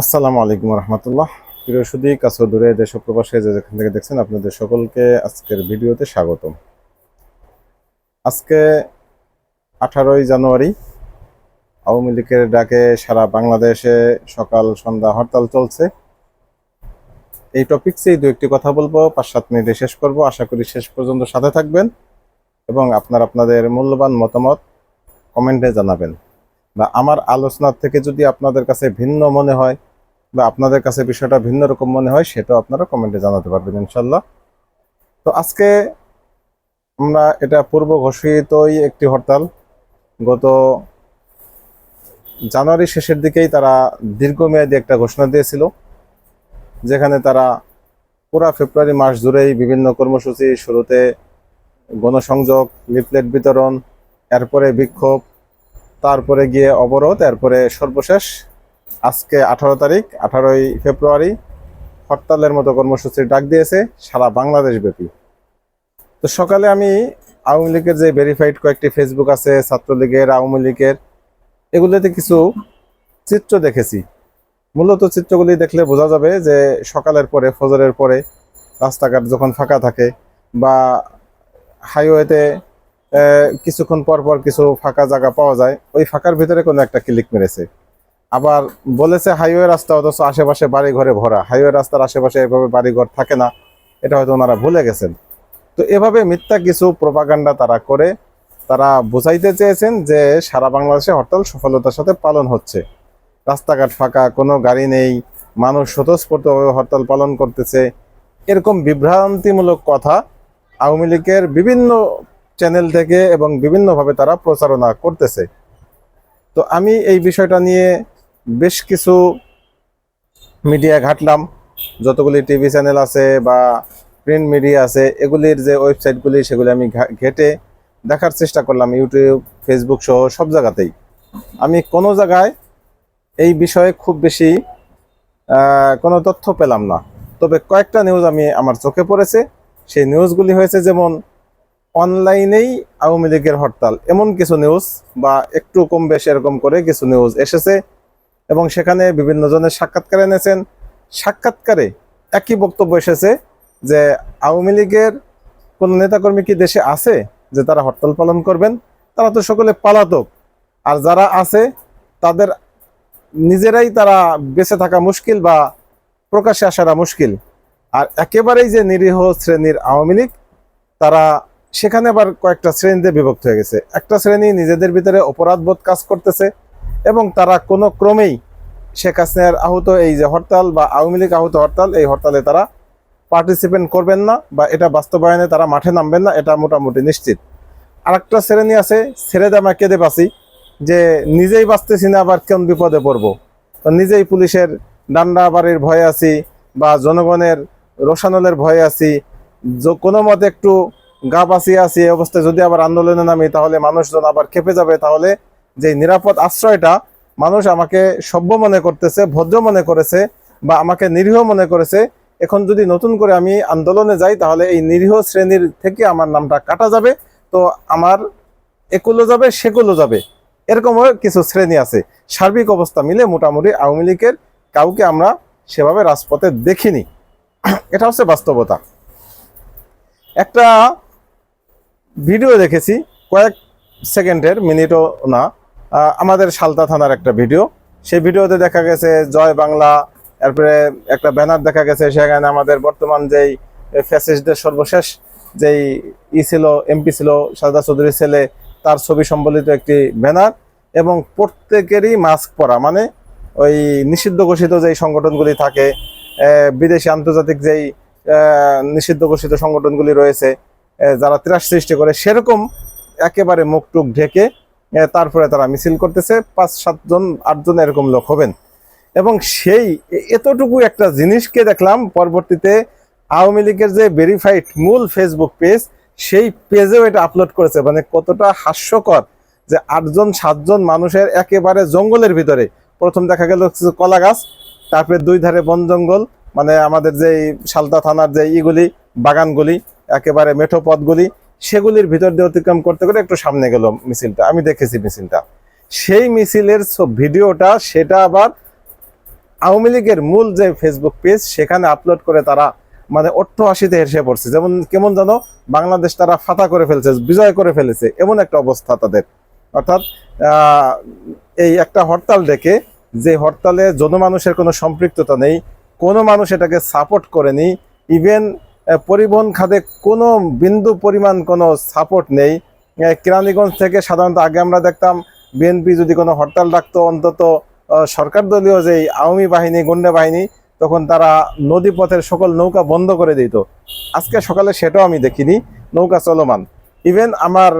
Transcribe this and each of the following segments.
আসসালামু আলাইকুম রহমতুল্লাহ। প্রিয় সুদী, কাছে দূরে দেশ প্রবাসে যে যেখান থেকে দেখছেন আপনাদের সকলকে আজকের ভিডিওতে স্বাগতম। আজকে আঠারোই জানুয়ারি, আওয়ামী লীগের ডাকে সারা বাংলাদেশে সকাল সন্ধ্যা হরতাল চলছে। এই টপিকসেই দু একটি কথা বলব, পাঁচ সাত মিনিটে শেষ করব। আশা করি শেষ পর্যন্ত সাথে থাকবেন এবং আপনার আপনাদের মূল্যবান মতামত কমেন্টে জানাবেন। বা আমার আলোচনার থেকে যদি আপনাদের কাছে ভিন্ন মনে হয় বা আপনাদের কাছে বিষয়টা ভিন্ন রকম মনে হয়, সেটাও আপনারা কমেন্টে জানাতে পারবেন ইনশাল্লাহ তো আজকে আমরা এটা পূর্ব ঘোষিতই একটি হরতাল। গত জানুয়ারি শেষের দিকেই তারা দীর্ঘমেয়াদী একটা ঘোষণা দিয়েছিল, যেখানে তারা পুরা ফেব্রুয়ারি মাস জুড়েই বিভিন্ন কর্মসূচি শুরুতে গণসংযোগ, লিফলেট বিতরণ, এরপরে বিক্ষোভ তারপরে গিয়ে অবরোধ, এরপরে সর্বশেষ। আজকে আঠারো তারিখ, আঠারোই ফেব্রুয়ারি। হরতালের মতো কর্মসূচির ডাক দিয়েছে সারা বাংলাদেশ ব্যাপী। তো সকালে আমি আওয়ামী লীগের যে ভেরিফাইড কয়েকটি ফেসবুক আছে, ছাত্রলীগের, আওয়ামী লীগের, এগুলোতে কিছু চিত্র দেখেছি। মূলত চিত্রগুলি দেখলে বোঝা যাবে যে সকালের পরে, ফজরের পরে রাস্তাঘাট যখন ফাঁকা থাকে বা হাইওয়েতে কিছুক্ষণ পর পর কিছু ফাঁকা জায়গা পাওয়া যায়। ওই ফাঁকার ভিতরে কোনো একটা ক্লিক মেরেছে। আবার বলেছে হাইওয়ে রাস্তা, অথচ আশেপাশে বাড়ি ঘরে ভরা। হাইওয়ে রাস্তার আশেপাশে এভাবে বাড়ি ঘর থাকে না। এটা হয়তো ওনারা ভুলে গেছেন। তো এভাবে মিথ্যা কিছু প্রপাগান্ডা তারা করে, তারা বোঝাইতে চেয়েছেন যে সারা বাংলাদেশে হরতাল সফলতার সাথে পালন হচ্ছে। রাস্তাঘাট ফাঁকা, কোনো গাড়ি নেই, মানুষ স্বতঃস্ফূর্তভাবে হরতাল পালন করতেছে। এরকম বিভ্রান্তিমূলক কথা আওয়ামী লীগের বিভিন্ন চ্যানেল থেকে এবং বিভিন্নভাবে তারা প্রচারণা করতেছে। তো আমি এই বিষয়টা নিয়ে বেশ কিছু মিডিয়া ঘাটলাম। যতগুলি টিভি চ্যানেল আছে বা প্রিন্ট মিডিয়া আছে, এগুলির যে ওয়েবসাইটগুলি সেগুলি আমি ঘেটে দেখার চেষ্টা করলাম ইউটিউব ফেসবুক সহ সব জায়গাতেই। আমি কোনো জায়গায় এই বিষয়ে খুব বেশি কোনো তথ্য পেলাম না। তবে কয়েকটা নিউজ আমি আমার চোখে পড়েছে। সেই নিউজগুলি হয়েছে যেমন অনলাইনেই আওয়ামী লীগের হরতাল। এমন কিছু নিউজ বা একটু কম বেশি এরকম করে কিছু নিউজ এসেছে এবং সেখানে বিভিন্ন জনের সাক্ষাৎকার এনেছেন। সাক্ষাৎকারে একই বক্তব্য এসেছে যে আওয়ামী লীগের কোন নেতাকর্মী কি দেশে আছে যে তারা হরতাল পালন করবেন? তারা তো সকলে পালাতক। আর যারা আছে, তাদের নিজেরাই তারা বেঁচে থাকা মুশকিল বা প্রকাশ্যে আসাটা মুশকিল। আর একেবারেই যে নিরীহ শ্রেণির আওয়ামী লীগ, তারা সেখানে আবার কয়েকটা শ্রেণীতে বিভক্ত হয়ে গেছে। একটা শ্রেণি নিজেদের ভিতরে অপরাধবোধ কাজ করতেছে এবং তারা কোনো ক্রমেই শেখ হাসিনার আহত এই যে হরতাল বা আওয়ামী লীগ আহত হরতাল, এই হরতালে তারা পার্টিসিপেন্ট করবেন না বা এটা বাস্তবায়নে তারা মাঠে নামবেন না, এটা মোটামুটি নিশ্চিত। আরেকটা শ্রেণি আছে, ছেড়ে দামা কেঁদে বাঁচি, যে নিজেই বাঁচতেছি না, আবার কোন বিপদে পড়ব? নিজেই পুলিশের ডান্ডা বাড়ির ভয়ে আছি বা জনগণের রোশানলের ভয়ে আছি কোনো মতে একটু গা বাঁচিয়ে আছি এই অবস্থায় যদি আবার আন্দোলনে নামি, তাহলে মানুষজন আবার খেপে যাবে। তাহলে যে নিরাপদ আশ্রয়টা মানুষ আমাকে সভ্য মনে করতেছে, ভদ্র মনে করেছে বা আমাকে নিরীহ মনে করেছে, এখন যদি নতুন করে আমি আন্দোলনে যাই, তাহলে এই নিরীহ শ্রেণির থেকে আমার নামটা কাটা যাবে, তো আমার একুলো যাবে, সেকুলো যাবে। এরকমও কিছু শ্রেণি আছে। সার্বিক অবস্থা মিলে মোটামুটি আওয়ামী লীগের কাউকে আমরা সেভাবে রাজপথে দেখিনি। এটা হচ্ছে বাস্তবতা। একটা ভিডিও দেখেছি, কয়েক সেকেন্ডের মিনিটও না। আমাদের সালতা থানার একটা ভিডিও। সেই ভিডিওতে দেখা গেছে, জয় বাংলা, এরপরে একটা ব্যানার দেখা গেছে, সেখানে আমাদের বর্তমান যেই ফ্যাসিস্টদের সর্বশেষ যেই ই ছিল, এমপি ছিল, সাদা চৌধুরীর ছেলে, তার ছবি সম্বলিত একটি ব্যানার এবং প্রত্যেকেরই মাস্ক পরা মানে ওই নিষিদ্ধ ঘোষিত যেই সংগঠনগুলি থাকে বিদেশি আন্তর্জাতিক যেই নিষিদ্ধ ঘোষিত সংগঠনগুলি রয়েছে যারা ত্রাস সৃষ্টি করে, সেরকম একেবারে মুখ টুক ঢেকে তারপরে তারা মিছিল করতেছে। পাঁচ সাতজন আটজন এরকম লোক হবেন। এবং সেই এতটুকু একটা জিনিসকে দেখলাম পরবর্তীতে আওয়ামী লীগের যে ভেরিফাইড মূল ফেসবুক পেজ সেই পেজেও এটা আপলোড করেছে। মানে কতটা হাস্যকর যে আটজন সাতজন মানুষের একেবারে জঙ্গলের ভিতরে। প্রথম দেখা গেল কলা গাছ, তারপরে দুই ধারে বন জঙ্গল মানে আমাদের যে সালতা থানার যে ইগুলি, বাগানগুলি একেবারে মেঠো পথগুলি সেগুলির ভিতর দিয়ে অতিক্রম করতে করে একটু সামনে গেল মিছিলটা। আমি দেখেছি মিছিলটা। সেই মিছিলের ভিডিওটা, সেটা আবার আওয়ামী লীগের মূল যে ফেসবুক পেজ সেখানে আপলোড করে তারা মানে অট্টহাসিতে হেসে পড়ছে। যেমন কেমন যেন বাংলাদেশ তারা ফাতা করে ফেলছে, বিজয় করে ফেলেছে, এমন একটা অবস্থা তাদের। অর্থাৎ এই একটা হরতাল ডেকে যে হরতালে জনমানুষের কোনো সম্পৃক্ততা নেই, কোনো মানুষ এটাকে সাপোর্ট করেনি ইভেন পরিবহন খাতে কোনো বিন্দু পরিমাণ কোনো সাপোর্ট নেই। কেরানীগঞ্জ থেকে সাধারণত আগে আমরা দেখতাম বিএনপি যদি কোনো হরতাল ডাকতো, অন্তত সরকার দলীয় যে আওয়ামী বাহিনী, গুন্ডা বাহিনী, তখন তারা নদী পথের সকল নৌকা বন্ধ করে দিত। আজকে সকালে সেটাও আমি দেখিনি, নৌকা চলমান। ইভেন আমার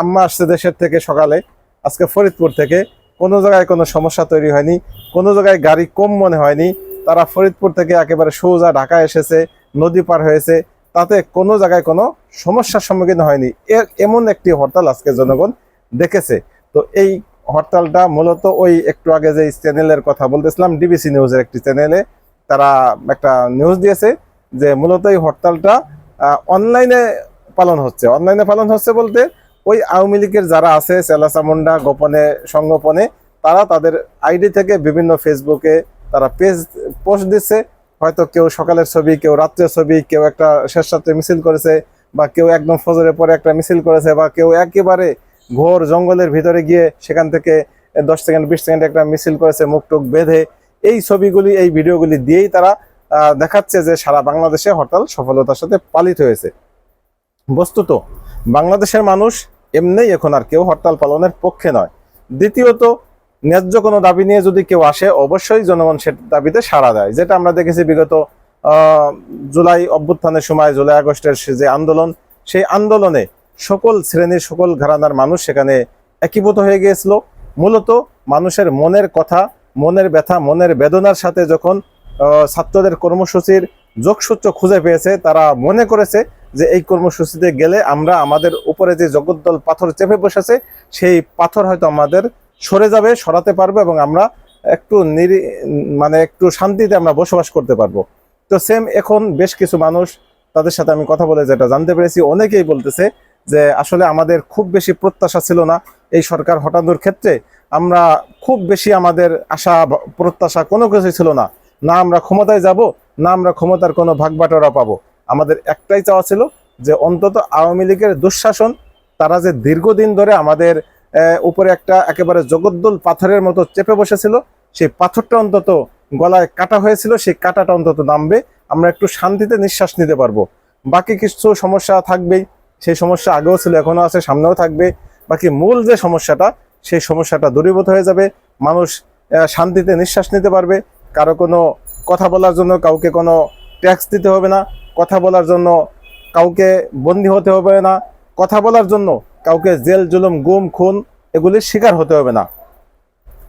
আম্মা আসছে দেশের থেকে সকালে, আজকে ফরিদপুর থেকে। কোনো জায়গায় কোনো সমস্যা তৈরি হয়নি, কোনো জায়গায় গাড়ি কম মনে হয়নি। তারা ফরিদপুর থেকে একেবারে সোজা ঢাকা এসেছে। নদী পার হয়েছে, তাতে কোনো জায়গায় কোনো সমস্যার সম্মুখীন হয়নি। এমন একটি হরতাল আজকে জনগণ দেখেছে। তো এই হরতালটা মূলত ওই একটু আগে যে চ্যানেলের কথা বলতেছিলাম, ডিবিসি নিউজের একটি চ্যানেলে তারা একটা নিউজ দিয়েছে যে মূলত এই হরতালটা অনলাইনে পালন হচ্ছে। অনলাইনে পালন হচ্ছে বলতে ওই আওয়ামী লীগের যারা আছে চেলাচামুন্ডা গোপনে, সংগোপনে, তারা তাদের আইডি থেকে বিভিন্ন ফেসবুকে তারা পেজ, পোস্ট দিচ্ছে। হয়তো কেউ সকালের ছবি, কেউ রাত্রের ছবি, কেউ একটা শেষ রাত্রে মিছিল করেছে বা কেউ একদম ফজরের পরে একটা মিছিল করেছে বা কেউ একেবারে ঘোর জঙ্গলের ভিতরে গিয়ে সেখান থেকে দশ সেকেন্ড, বিশ সেকেন্ড একটা মিছিল করেছে, মুখ টুক বেঁধে। এই ছবিগুলি, এই ভিডিওগুলি দিয়েই তারা দেখাচ্ছে যে সারা বাংলাদেশে হরতাল সফলতার সাথে পালিত হয়েছে। বস্তুত, বাংলাদেশের মানুষ এমনিই এখন আর কেউ হরতাল পালনের পক্ষে নয়। দ্বিতীয়ত ন্যায্য কোনো দাবি নিয়ে যদি কেউ আসে, অবশ্যই জনগণ সে দাবিতে সাড়া দেয়। যেটা আমরা দেখেছি বিগত জুলাই অভ্যুত্থানের সময়, জুলাই আগস্টের যে আন্দোলন, সেই আন্দোলনে সকল শ্রেণির, সকল ঘরানার মানুষ সেখানে একীভূত হয়ে গিয়েছিল। মূলত মানুষের মনের কথা, মনের ব্যথা, মনের বেদনার সাথে যখন ছাত্রদের কর্মসূচির যোগসূত্র খুঁজে পেয়েছে, তারা মনে করেছে যে এই কর্মসূচিতে গেলে আমরা আমাদের উপরে যে জগদ্দল পাথর চেপে বসেছে, সেই পাথর হয়তো আমাদের সরে যাবে, সরাতে পারব এবং আমরা একটু নিরি মানে একটু শান্তিতে আমরা বসবাস করতে পারব। তো সেম এখন বেশ কিছু মানুষ তাদের সাথে আমি কথা বলে যেটা জানতে পেরেছি। অনেকেই বলতেছে যে আসলে আমাদের খুব বেশি প্রত্যাশা ছিল না এই সরকার হটানোর ক্ষেত্রে। আমরা খুব বেশি আমাদের আশা, প্রত্যাশা কোনো কিছু ছিল না। না আমরা ক্ষমতায় যাব, না আমরা ক্ষমতার কোনো ভাগ বাটোয়ারা পাবো। আমাদের একটাই চাওয়া ছিল যে অন্তত আওয়ামী লীগের দুঃশাসন, তারা যে দীর্ঘদিন ধরে আমাদের উপরে একটা একেবারে জগদ্দল পাথরের মতো চেপে বসেছিল। সেই পাথরটা অন্তত গলায় কাটা হয়েছিল, সেই কাটাটা অন্তত নামবে। আমরা একটু শান্তিতে নিঃশ্বাস নিতে পারব। বাকি কিছু সমস্যা থাকবেই। সেই সমস্যা আগেও ছিল এখনও আছে, সামনেও থাকবে। বাকি মূল যে সমস্যাটা, সেই সমস্যাটা দূরীভূত হয়ে যাবে। মানুষ শান্তিতে নিঃশ্বাস নিতে পারবে। কারও কোনো কথা বলার জন্য কাউকে কোনো ট্যাক্স দিতে হবে না। কথা বলার জন্য কাউকে বন্দি হতে হবে না। কথা বলার জন্য কাউকে জেল, জুলুম, গুম, খুন এগুলির শিকার হতে হবে না।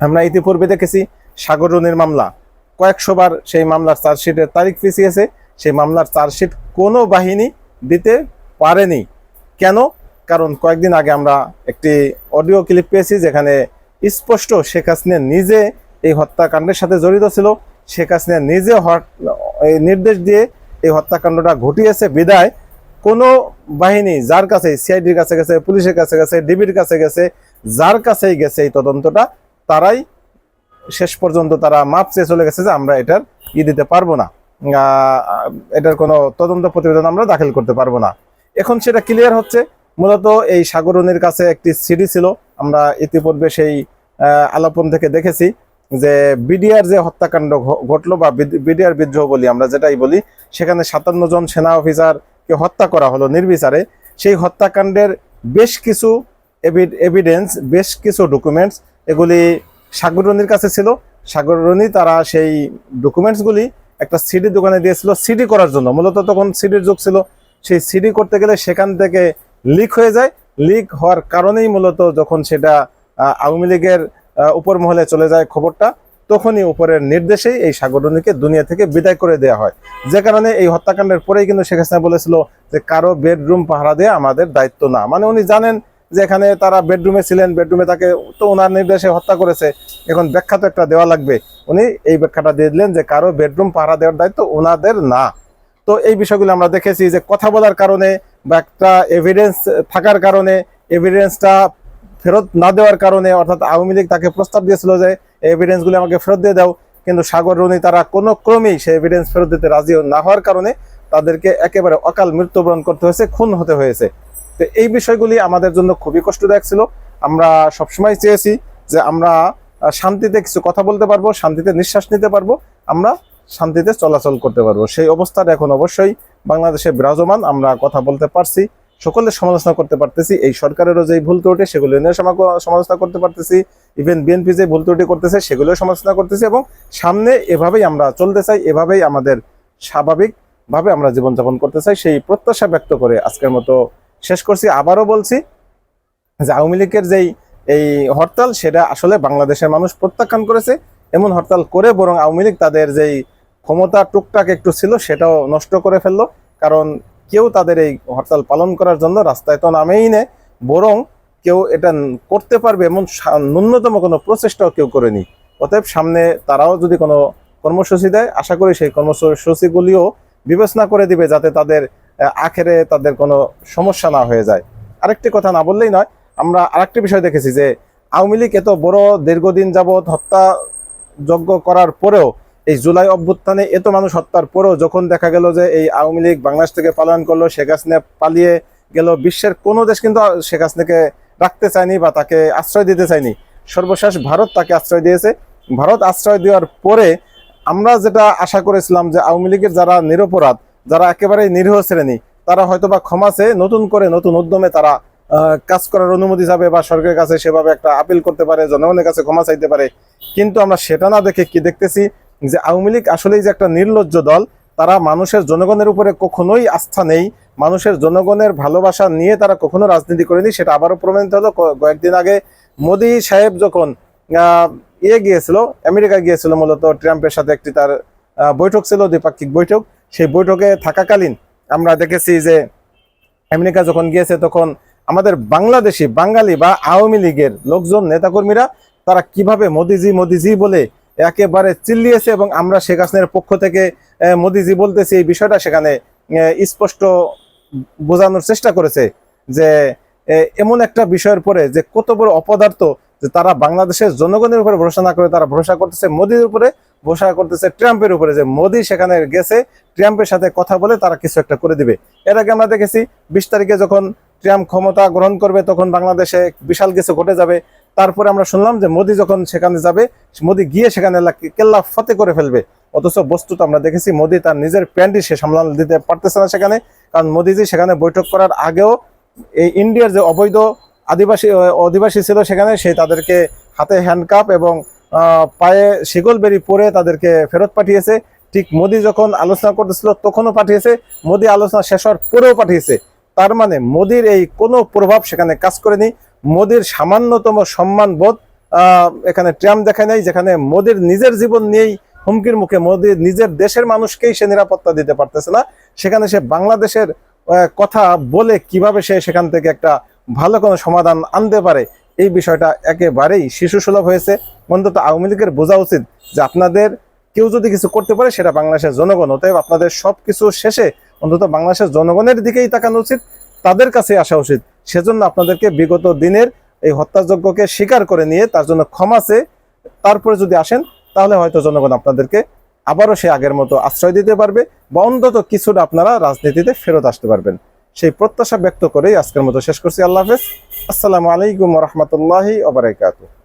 আমরা ইতিপূর্বে দেখেছি সাগররনির মামলা। কয়েকশো বার সেই মামলার চার্জশিটের তারিখ পিছিয়েছে। সেই মামলার চার্জশিট কোনো বাহিনী দিতে পারেনি। কেন? কারণ কয়েকদিন আগে আমরা একটি অডিও ক্লিপ পেয়েছি যেখানে স্পষ্ট শেখ হাসিনা নিজে এই হত্যাকাণ্ডের সাথে জড়িত ছিল। শেখ হাসিনা নিজে নির্দেশ দিয়ে এই হত্যাকাণ্ডটা ঘটিয়েছে। বিদায় কোনো বাহিনী যার কাছে, সিআইডির কাছে গেছে, পুলিশের কাছে গেছে, ডিবির কাছে গেছে, যার কাছেই গেছে এই তদন্তটা, তারাই শেষ পর্যন্ত তারা মাপ চেয়ে চলে গেছে যে আমরা এটার ই দিতে পারব না। এটার কোনো তদন্ত প্রতিবেদন আমরা দাখিল করতে পারব না। এখন সেটা ক্লিয়ার হচ্ছে। মূলত এই সাগরণীর কাছে একটি সিডি ছিল। আমরা ইতিপূর্বে সেই আলাপন থেকে দেখেছি যে বিডিআর যে হত্যাকাণ্ড ঘটলো বা বিডিআর বিদ্রোহ বলি আমরা যেটাই বলি, সেখানে সাতান্ন জন সেনা অফিসারকে হত্যা করা হলো নির্বিচারে, সেই হত্যাকাণ্ডের বেশ কিছু এভিডেন্স বেশ কিছু ডকুমেন্টস এগুলি সাগররনির কাছে ছিল। সাগররনি তারা সেই ডকুমেন্টসগুলি একটা সিডি দোকানে দিয়েছিল সিডি করার জন্য। মূলত তখন সিডির যুগ ছিল। সেই সিডি করতে গেলে সেখান থেকে লিক হয়ে যায়। লিক হওয়ার কারণেই মূলত যখন সেটা আওয়ামী লীগের উপর মহলে চলে যায় খবরটা। তখনই উপরের নির্দেশেই এই সাগররনিকে দুনিয়া থেকে বিদায় করে দেওয়া হয়। যে কারণে এই হত্যাকাণ্ডের পরেই কিন্তু শেখ হাসিনা বলেছিল যে কারও বেডরুম পাহারা দেওয়া আমাদের দায়িত্ব না। মানে উনি জানেন যে এখানে তারা বেডরুমে ছিলেন, বেডরুমে তাকে তো ওনার নির্দেশে হত্যা করেছে। এখন ব্যাখ্যা তো একটা দেওয়া লাগবে। উনি এই ব্যাখ্যাটা দিয়ে দিলেন যে কারও বেডরুম পাহারা দেওয়ার দায়িত্ব ওনাদের না। তো এই বিষয়গুলো আমরা দেখেছি যে কথা বলার কারণে বা একটা এভিডেন্স থাকার কারণে এভিডেন্সটা ফেরত না দেওয়ার কারণে অর্থাৎ আওয়ামী লীগ তাকে প্রস্তাব দিয়েছিল যে এভিডেন্সগুলো আমাকে ফেরত দিয়ে দাও। কিন্তু সাগর, রনি তারা কোনো ক্রমেই সেই এভিডেন্স ফেরত দিতে রাজি না হওয়ার কারণে তাদেরকে একেবারে অকাল মৃত্যুবরণ করতে হয়েছে, খুন হতে হয়েছে। তো এই বিষয়গুলি আমাদের জন্য খুবই কষ্টদায়ক ছিল। আমরা সবসময় চেয়েছি যে আমরা শান্তিতে কিছু কথা বলতে পারব, শান্তিতে নিঃশ্বাস নিতে পারব, আমরা শান্তিতে চলাচল করতে পারব। সেই অবস্থাটা এখন অবশ্যই বাংলাদেশে বিরাজমান, আমরা কথা বলতে পারছি। সকলের সমালোচনা করতে পারতেছি। এই সরকারেরও যে ভুল ত্রুটি সেগুলো নিয়ে সমা- সমালোচনা করতে পারতেছি। ইভেন বিএনপি যে ভুল ত্রুটি করতেছে সেগুলো সমালোচনা করতেছি এবং সামনে এভাবেই আমরা চলতে চাই, এভাবেই আমাদের স্বাভাবিকভাবে আমরা জীবনযাপন করতে চাই, সেই প্রত্যাশা ব্যক্ত করে আজকের মতো শেষ করছি। আবারও বলছি যে আওয়ামী লীগের যেই এই হরতাল, সেটা আসলে বাংলাদেশের মানুষ প্রত্যাখ্যান করেছে। এমন হরতাল করে বরং আওয়ামী লীগ তাদের যেই ক্ষমতা টুকটাক একটু ছিল, সেটাও নষ্ট করে ফেলল। কারণ কেউ তাদের এই হরতাল পালন করার জন্য রাস্তায় তো নামেই নেই, বরং কেউ এটা করতে পারবে এমন ন্যূনতম কোনো প্রচেষ্টাও কেউ করেনি। অতএব সামনে তারাও যদি কোনো কর্মসূচি দেয়, আশা করি সেই কর্মসূচিগুলিও বিবেচনা করে দিবে যাতে তাদের আখেরে তাদের কোনো সমস্যা না হয়ে যায়। আরেকটি কথা না বললেই নয়, আমরা আরেকটি বিষয় দেখেছি যে আওয়ামী লীগ এত বড় দীর্ঘদিন যাবৎ হত্যা যজ্ঞ করার পরেও এই জুলাই অভ্যুত্থানে এত মানুষ হত্যার পরেও যখন দেখা গেল যে এই আওয়ামী লীগ বাংলাদেশ থেকে পালায়ন করল, শেখ হাসিনা পালিয়ে গেল, বিশ্বের কোনো দেশ কিন্তু শেখ হাসিনাকে রাখতে চায়নি বা তাকে আশ্রয় দিতে চায়নি। সর্বশেষ ভারত তাকে আশ্রয় দিয়েছে। ভারত আশ্রয় দেওয়ার পরে আমরা যেটা আশা করেছিলাম যে আওয়ামী লীগের যারা নিরপরাধ, যারা একেবারে নিরীহ শ্রেণি, তারা হয়তোবা ক্ষমা চেয়ে নতুন করে নতুন উদ্যমে তারা কাজ করার অনুমতি যাবে বা সরকারের কাছে সেভাবে একটা আপিল করতে পারে, জনগণের কাছে ক্ষমা চাইতে পারে। কিন্তু আমরা সেটা না দেখে কি দেখতেছি? যে আওয়ামী লীগ আসলেই যে একটা নির্লজ্জ দল, তারা মানুষের জনগণের উপরে কখনোই আস্থা নেই। মানুষের জনগণের ভালোবাসা নিয়ে তারা কখনো রাজনীতি করেনি, সেটা আবারও প্রমাণিত হলো। কয়েকদিন আগে মোদি সাহেব যখন ইয়ে গিয়েছিল, আমেরিকা গিয়েছিল মূলত, ট্রাম্পের সাথে একটি তার বৈঠক ছিল, দ্বিপাক্ষিক বৈঠক। সেই বৈঠকে থাকাকালীন আমরা দেখেছি যে আমেরিকা যখন গিয়েছে তখন আমাদের বাংলাদেশি, বাঙালি বা আওয়ামী লীগের লোকজন, নেতাকর্মীরা তারা কীভাবে মোদিজি মোদিজি বলে একেবারে চিল্লিয়েছে এবং আমরা শেখ হাসিনার পক্ষ থেকে মোদিজি বলতেছি এই বিষয়টা সেখানে স্পষ্ট বোঝানোর চেষ্টা করেছে যে এমন একটা বিষয়ের পরে যে কত বড় অপদার্থ যে তারা বাংলাদেশের জনগণের উপরে ভরসা না করে তারা ভরসা করতেছে, মোদির উপরে ভরসা করতেছে, ট্রাম্পের উপরে যে মোদি সেখানে গেছে, ট্রাম্পের সাথে কথা বলে তারা কিছু একটা করে দিবে। এর আগে আমরা দেখেছি, বিশ তারিখে যখন ট্রাম্প ক্ষমতা গ্রহণ করবে, তখন বাংলাদেশে বিশাল কিছু ঘটে যাবে। তারপরে আমরা শুনলাম যে মোদি যখন সেখানে যাবে, মোদি গিয়ে সেখানে কেল্লা ফতে করে ফেলবে। অথচ বস্তুত আমরা দেখেছি মোদি তার নিজের প্যান্টই সে সামলান দিতে পারতেছে না সেখানে, কারণ মোদিজি সেখানে বৈঠক করার আগেও এই ইন্ডিয়ার যে অবৈধ আদিবাসী অধিবাসী ছিল সেখানে, সে তাদেরকে হাতে হ্যান্ডকাপ এবং পায়ে শিকল বেরি পরে তাদেরকে ফেরত পাঠিয়েছে। ঠিক মোদি যখন আলোচনা করতেছিল, তখনও পাঠিয়েছে। মোদি আলোচনা শেষ হওয়ার পরেও পাঠিয়েছে। তার মানে মোদির এই কোনো প্রভাব সেখানে কাজ করেনি। মোদির সামান্যতম সম্মান বোধ এখানে ট্রাম্প দেখায় নাই, যেখানে মোদির নিজের জীবন নিয়েই হুমকির মুখে মোদির নিজের দেশের মানুষকেই সে নিরাপত্তা দিতে পারতেছে না। সেখানে সে বাংলাদেশের কথা বলে কীভাবে সে সেখান থেকে একটা ভালো কোনো সমাধান আনতে পারে, এই বিষয়টা একেবারেই শিশু সুলভ হয়েছে। অন্তত আওয়ামী লীগের বোঝা উচিত যে আপনাদের কেউ যদি কিছু করতে পারে, সেটা বাংলাদেশের জনগণ। অতএব আপনাদের সবকিছু শেষে অন্তত বাংলাদেশের জনগণের দিকেই তাকানো উচিত, তাদের কাছে আসা উচিত। সেজন্য আপনাদেরকে বিগত দিনের এই হত্যাযজ্ঞকে স্বীকার করে নিয়ে তার জন্য ক্ষমা চেয়ে তারপরে যদি আসেন, তাহলে হয়তো জনগণ আপনাদেরকে আবারও সে আগের মতো আশ্রয় দিতে পারবে বা অন্তত কিছুটা আপনারা রাজনীতিতে ফেরত আসতে পারবেন। সেই প্রত্যাশা ব্যক্ত করেই আজকের মতো শেষ করছি। আল্লাহ হাফেজ। আসসালামু আলাইকুম রহমতুল্লাহি ওবরাকাতুহ